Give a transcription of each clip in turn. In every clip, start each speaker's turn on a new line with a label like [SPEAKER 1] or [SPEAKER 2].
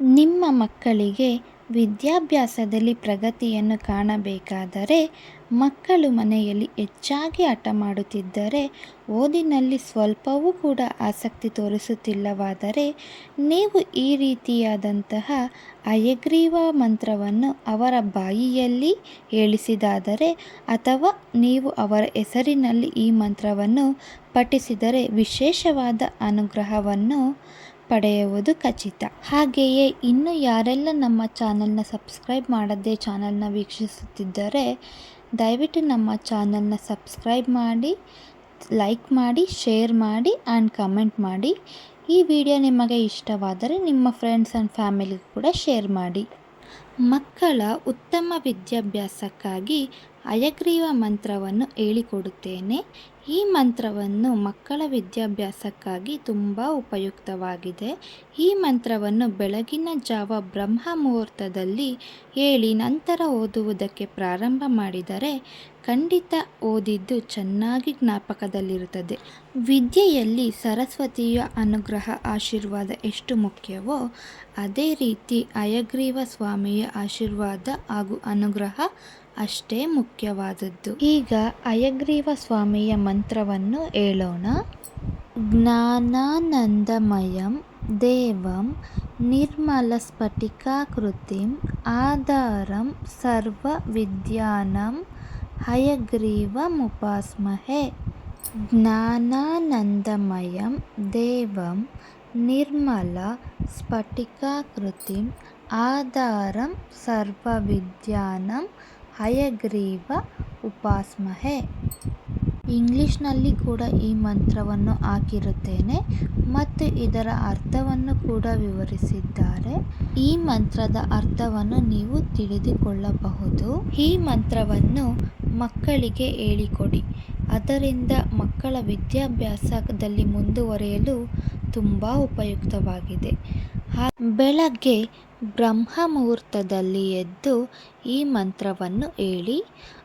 [SPEAKER 1] ನಿಮ್ಮ ಮಕ್ಕಳಿಗೆ ವಿದ್ಯಾಭ್ಯಾಸದಲ್ಲಿ ಪ್ರಗತಿಯನ್ನು ಕಾಣಬೇಕಾದರೆ ಮಕ್ಕಳು ಮನೆಯಲ್ಲಿ ಹೆಚ್ಚಾಗಿ ಹಠ ಮಾಡುತ್ತಿದ್ದರೆ ಓದಿನಲ್ಲಿ ಸ್ವಲ್ಪವೂ ಕೂಡ ಆಸಕ್ತಿ ತೋರಿಸುತ್ತಿಲ್ಲವಾದರೆ ನೀವು ಈ ರೀತಿಯಾದಂತಹ ಅಯಗ್ರೀವ ಮಂತ್ರವನ್ನು ಅವರ ಬಾಯಿಯಲ್ಲಿ ಹೇಳಿಸಿದಾದರೆ ಅಥವಾ ನೀವು ಅವರ ಹೆಸರಿನಲ್ಲಿ ಈ ಮಂತ್ರವನ್ನು ಪಠಿಸಿದರೆ ವಿಶೇಷವಾದ ಅನುಗ್ರಹವನ್ನು ಪಡೆಯುವುದು ಖಚಿತ. ಹಾಗೆಯೇ ಇನ್ನು ಯಾರೆಲ್ಲ ನಮ್ಮ ಚಾನಲ್ನ ಸಬ್ಸ್ಕ್ರೈಬ್ ಮಾಡದೇ ಚಾನಲ್ನ ವೀಕ್ಷಿಸುತ್ತಿದ್ದರೆ, ದಯವಿಟ್ಟು ನಮ್ಮ ಚಾನಲ್ನ ಸಬ್ಸ್ಕ್ರೈಬ್ ಮಾಡಿ, ಲೈಕ್ ಮಾಡಿ, ಶೇರ್ ಮಾಡಿ, ಆ್ಯಂಡ್ ಕಮೆಂಟ್ ಮಾಡಿ. ಈ ವಿಡಿಯೋ ನಿಮಗೆ ಇಷ್ಟವಾದರೆ ನಿಮ್ಮ ಫ್ರೆಂಡ್ಸ್ ಆ್ಯಂಡ್ ಫ್ಯಾಮಿಲಿಗೂ ಕೂಡ ಶೇರ್ ಮಾಡಿ. ಮಕ್ಕಳ ಉತ್ತಮ ವಿದ್ಯಾಭ್ಯಾಸಕ್ಕಾಗಿ ಅಯಗ್ರೀವ ಮಂತ್ರವನ್ನು ಹೇಳಿಕೊಡುತ್ತೇನೆ. ಈ ಮಂತ್ರವನ್ನು ಮಕ್ಕಳ ವಿದ್ಯಾಭ್ಯಾಸಕ್ಕಾಗಿ ತುಂಬ ಉಪಯುಕ್ತವಾಗಿದೆ. ಈ ಮಂತ್ರವನ್ನು ಬೆಳಗಿನ ಜಾವ ಬ್ರಹ್ಮ ಮುಹೂರ್ತದಲ್ಲಿ ಹೇಳಿ ನಂತರ ಓದುವುದಕ್ಕೆ ಪ್ರಾರಂಭ ಮಾಡಿದರೆ ಖಂಡಿತ ಓದಿದ್ದು ಚೆನ್ನಾಗಿ ಜ್ಞಾಪಕದಲ್ಲಿರುತ್ತದೆ. ವಿದ್ಯೆಯಲ್ಲಿ ಸರಸ್ವತಿಯ ಅನುಗ್ರಹ ಆಶೀರ್ವಾದ ಎಷ್ಟು ಮುಖ್ಯವೋ, ಅದೇ ರೀತಿ ಅಯಗ್ರೀವ ಸ್ವಾಮಿಯ ಆಶೀರ್ವಾದ ಹಾಗೂ ಅನುಗ್ರಹ ಅಷ್ಟೇ ಮುಖ್ಯವಾದದ್ದು. ಈಗ ಅಯಗ್ರೀವ ಸ್ವಾಮಿಯ ಮಂತ್ರವನ್ನು ಹೇಳೋಣ. ಜ್ಞಾನಾನಂದಮಯಂ ದೇವಂ ನಿರ್ಮಲಸ್ಫಟಿಕಾಕೃತಿಂ ಆಧಾರಂ ಸರ್ವವಿದ್ಯಾನಂ ಹಯಗ್ರೀವಮುಪಾಸ್ಮಹೆ. ಜ್ಞಾನಾನಂದಮಯಂ ದೇವಂ ನಿರ್ಮಲ ಸ್ಫಟಿಕಾಕೃತಿಂ ಆಧಾರಂ ಸರ್ವವಿಜ್ಞಾನಂ ಹಯಗ್ರೀವ ಉಪಾಸ್ಮಹೆ. ಇಂಗ್ಲಿಷ್ನಲ್ಲಿ ಕೂಡ ಈ ಮಂತ್ರವನ್ನು ಹಾಕಿರುತ್ತೇನೆ ಮತ್ತು ಇದರ ಅರ್ಥವನ್ನು ಕೂಡ ವಿವರಿಸಿದ್ದಾರೆ. ಈ ಮಂತ್ರದ ಅರ್ಥವನ್ನು ನೀವು ತಿಳಿದುಕೊಳ್ಳಬಹುದು. ಈ ಮಂತ್ರವನ್ನು ಮಕ್ಕಳಿಗೆ ಹೇಳಿಕೊಡಿ. ಅದರಿಂದ ಮಕ್ಕಳ ವಿದ್ಯಾಭ್ಯಾಸದಲ್ಲಿ ಮುಂದುವರಿಯಲು ತುಂಬ ಉಪಯುಕ್ತವಾಗಿದೆ. ಬೆಳಗ್ಗೆ ಬ್ರಹ್ಮ ಮುಹೂರ್ತದಲ್ಲಿ ಎದ್ದು ಈ ಮಂತ್ರವನ್ನು ಹೇಳಿ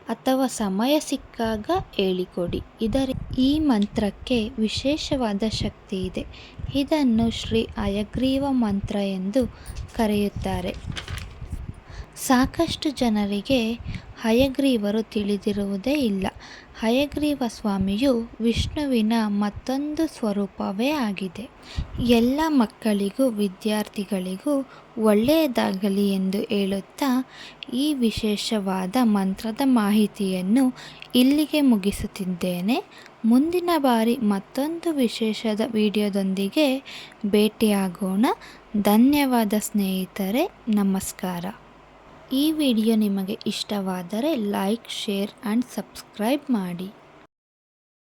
[SPEAKER 1] ಅಥವಾ ಸಮಯ ಸಿಕ್ಕಾಗ ಹೇಳಿಕೊಡಿ. ಇದರ ಈ ಮಂತ್ರಕ್ಕೆ ವಿಶೇಷವಾದ ಶಕ್ತಿ ಇದೆ. ಇದನ್ನು ಶ್ರೀ ಹಯಗ್ರೀವ ಮಂತ್ರ ಎಂದು ಕರೆಯುತ್ತಾರೆ. ಸಾಕಷ್ಟು ಜನರಿಗೆ ಹಯಗ್ರೀವರು ತಿಳಿದಿರುವುದೇ ಇಲ್ಲ. ಹಯಗ್ರೀವ ಸ್ವಾಮಿಯು ವಿಷ್ಣುವಿನ ಮತ್ತೊಂದು ಸ್ವರೂಪವೇ ಆಗಿದೆ. ಎಲ್ಲ ಮಕ್ಕಳಿಗೂ, ವಿದ್ಯಾರ್ಥಿಗಳಿಗೂ ಒಳ್ಳೆಯದಾಗಲಿ ಎಂದು ಹೇಳುತ್ತಾ ಈ ವಿಶೇಷವಾದ ಮಂತ್ರದ ಮಾಹಿತಿಯನ್ನು ಇಲ್ಲಿಗೆ ಮುಗಿಸುತ್ತಿದ್ದೇನೆ. ಮುಂದಿನ ಬಾರಿ ಮತ್ತೊಂದು ವಿಶೇಷದ ವಿಡಿಯೋದೊಂದಿಗೆ ಭೇಟಿಯಾಗೋಣ. ಧನ್ಯವಾದ ಸ್ನೇಹಿತರೆ, ನಮಸ್ಕಾರ. ಈ ವಿಡಿಯೋ ನಿಮಗೆ ಇಷ್ಟವಾದರೆ ಲೈಕ್ ಶೇರ್ ಆ್ಯಂಡ್ ಸಬ್ಸ್ಕ್ರೈಬ್ ಮಾಡಿ.